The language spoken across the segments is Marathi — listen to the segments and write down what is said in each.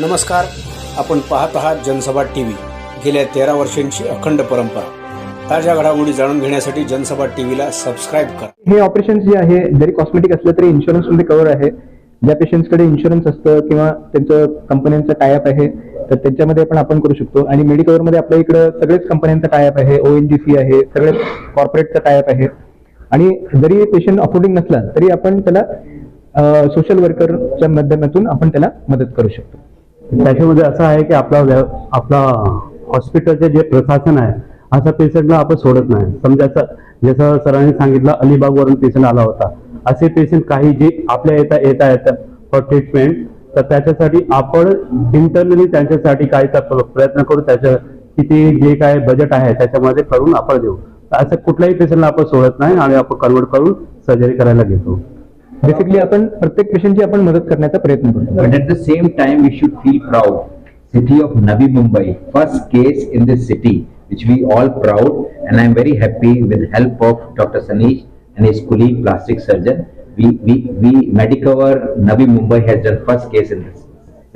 नमस्कार. आपण पाहत आहात जनसभा टी व्ही गेल्या तेरा वर्षांची अखंड परंपरा. ताज्या घडामोडी जाणून घेण्यासाठी जनसभा टी व्हीला सबस्क्राईब करा. हे ऑपरेशन जे आहे जरी कॉस्मेटिक असलं तरी इन्शुरन्समध्ये कव्हर आहे. ज्या पेशंट्सकडे इन्शुरन्स असतं किंवा त्यांचं कंपन्यांचं टायअप आहे तर त्याच्यामध्ये पण आपण करू शकतो. आणि मेडिकवर मध्ये आपल्या इकडं सगळेच कंपन्यांचा टायअप आहे. ओ एन जी सी आहे सगळेच कॉर्पोरेटचा टायअप आहे. आणि जरी पेशंट अफोर्डिंग नसला तरी आपण त्याला सोशल वर्करच्या माध्यमातून आपण त्याला मदत करू शकतो. त्याच्यामध्ये असं आहे की आपला आपला हॉस्पिटलचे जे प्रशासन आहे असा पेशंटला आपण सोडत नाही. समजा जसं सरांनी सांगितलं अलिबागवरून पेशंट आला होता. असे पेशंट काही जे आपल्या येता येता येतात फॉर ट्रीटमेंट तर त्याच्यासाठी आपण इंटरनली त्यांच्यासाठी काय प्रयत्न करू त्याच्या किती जे काय बजेट आहे त्याच्यामध्ये करून आपण देऊ. असं कुठल्याही पेशंटला आपण सोडत नाही आणि आपण कन्वर्ट करून सर्जरी करायला घेतो. बेसिकली आपण प्रत्येक पेशंटची आपण मदत करण्याचा प्रयत्न करतो But at the same time, we should feel proud. City of Navi Mumbai, first case in this city, which we all proud, and i am very happy with help of Dr. Sanish and his colleague, plastic surgeon. We we we Medicover Navi Mumbai has done first case in this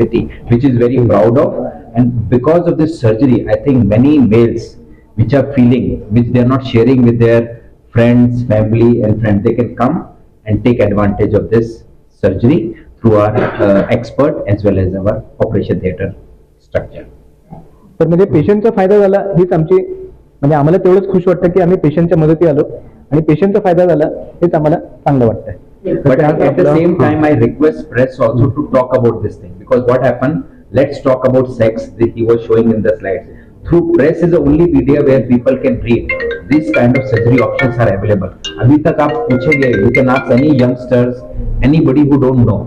city, which is very proud of. And because of this surgery, I think many males which are feeling, which they are not sharing with their friends, family, and friends, they can come and take advantage of this surgery through our uh, expert as well as our operation theater structure. तर म्हणजे पेशंटचा फायदा झाला हीच आमची म्हणजे आम्हाला तेवढंच खुश वाटतं की आम्ही पेशंटच्या मदती आलो आणि पेशंटचा फायदा झाला हेच आम्हाला चांगलं वाटतंय at the same time, I request press also to talk about this thing because what happened? Let's talk about sex that he was showing in the slides. Through press is the only media where people can read. These kind of surgery options are available. अभी तक आप पूछेंगे, you can ask any youngsters, anybody who don't know.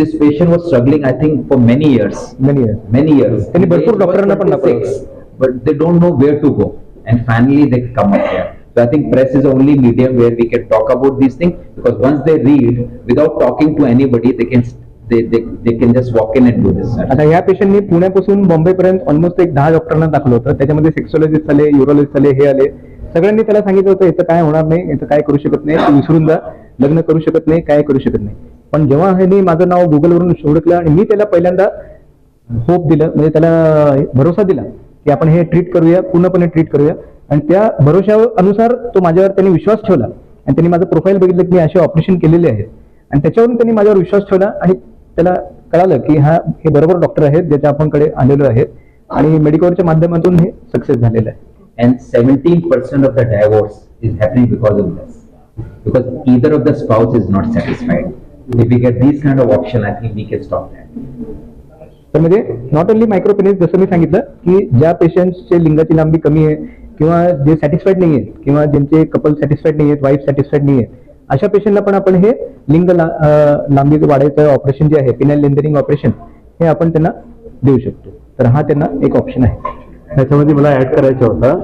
This patient was struggling, I think, for many years. Many years. many years. त्यांनी भरपूर Age was डॉक्टरांना पण 26, But they don't know where to go. And finally they come up here. So I think press is the only medium where we can talk about these things because once they read, without talking to anybody, they can they, they, they can just walk in and do this. surgery. आता या पेशंटनी पुण्यापासून बॉम्बे पर्यंत ऑलमोस्ट एक दहा डॉक्टरांना दाखवलं होतं त्याच्यामध्ये सेक्सॉलॉजिस्ट आले युरोलॉजिस्ट आले हे आले सगळ्यांनी त्याला सांगितलं होतं याचं काय होणार नाही याचं काय करू शकत नाही तू विसरून जा लग्न करू शकत नाही काय करू शकत नाही. पण जेव्हा ह्यांनी माझं नाव गुगलवरून ओळखलं आणि मी त्याला पहिल्यांदा होप दिलं म्हणजे त्याला भरोसा दिला की आपण हे ट्रीट करूया पूर्णपणे ट्रीट करूया. आणि त्या भरोशा अनुसार तो माझ्यावर त्यांनी विश्वास ठेवला. आणि त्यांनी माझं प्रोफाईल बघितलं की मी असे ऑपरेशन केलेले आहेत. आणि त्याच्यावरून त्यांनी माझ्यावर विश्वास ठेवला आणि त्याला कळालं की हा हे बरोबर डॉक्टर आहेत ज्याच्या आपणकडे आलेलो आहेत. आणि मेडिकलच्या माध्यमातून हे सक्सेस झालेलं आहे. And 17% of the divorce is happening because of this. Because either of the spouse is not satisfied. If we get these kind of option, I think we can stop that. तर म्हणजे नॉट ओनली मायक्रोपेनिस जसं मी सांगितलं की ज्या पेशंटचे लिंगाची लांबी कमी आहे किंवा जे सॅटिस्फाईड नाही आहेत किंवा ज्यांचे कपल सॅटिस्फाईड नाही आहेत वाईफ सॅटिस्फाईड नाही आहे अशा पेशंटला पण आपण हे लिंग लांबी वाढायचं ऑपरेशन जे आहे पिनल लेंदरिंग ऑपरेशन हे आपण त्यांना देऊ शकतो तर हा त्यांना एक ऑप्शन आहे त्याच्यामध्ये मला ऍड करायचं होतं.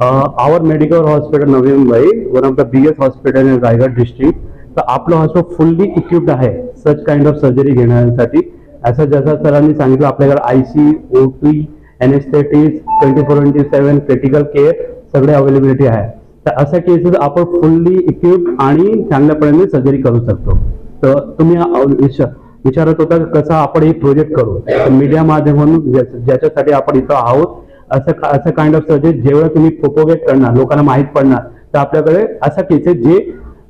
Our medical hospital Navi Mumbai one of the biggest hospital in Raigad district तर आपलं हॉस्पिटल फुल्ली इक्विप्ड आहे सच काइंड ऑफ सर्जरी घेण्यासाठी. असं जसं सरांनी सांगितलं आपल्याकडे I C O T anaesthetist twenty four into seven critical care सगळे अवेलेबिलिटी आहे. तर अशा केसेस आपण फुल्ली इक्विप्ड आणि चांगल्या पद्धतीने सर्जरी करू शकतो. तर तुम्ही विचारत होता कसा आपण एक प्रोजेक्ट करू. तर मीडिया माध्यमातून ज्याच्यासाठी आपण इथं आहोत असं असं काइंड ऑफ सर्जरी जेवढं तुम्ही प्रोपोगेट करणार लोकांना माहीत पडणार तर आपल्याकडे अशा केसेस जे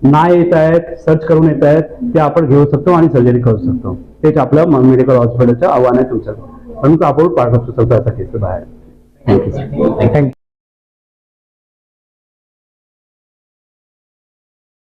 नाही येत आहेत सर्च करून येत आहेत ते आपण घेऊ शकतो आणि सर्जरी करू शकतो. तेच आपलं मेडिकल हॉस्पिटलचं आव्हान आहे तुमच्याकडे परंतु आपण पाठवू शकतो असा केसेस बाहेर. Thank you thank you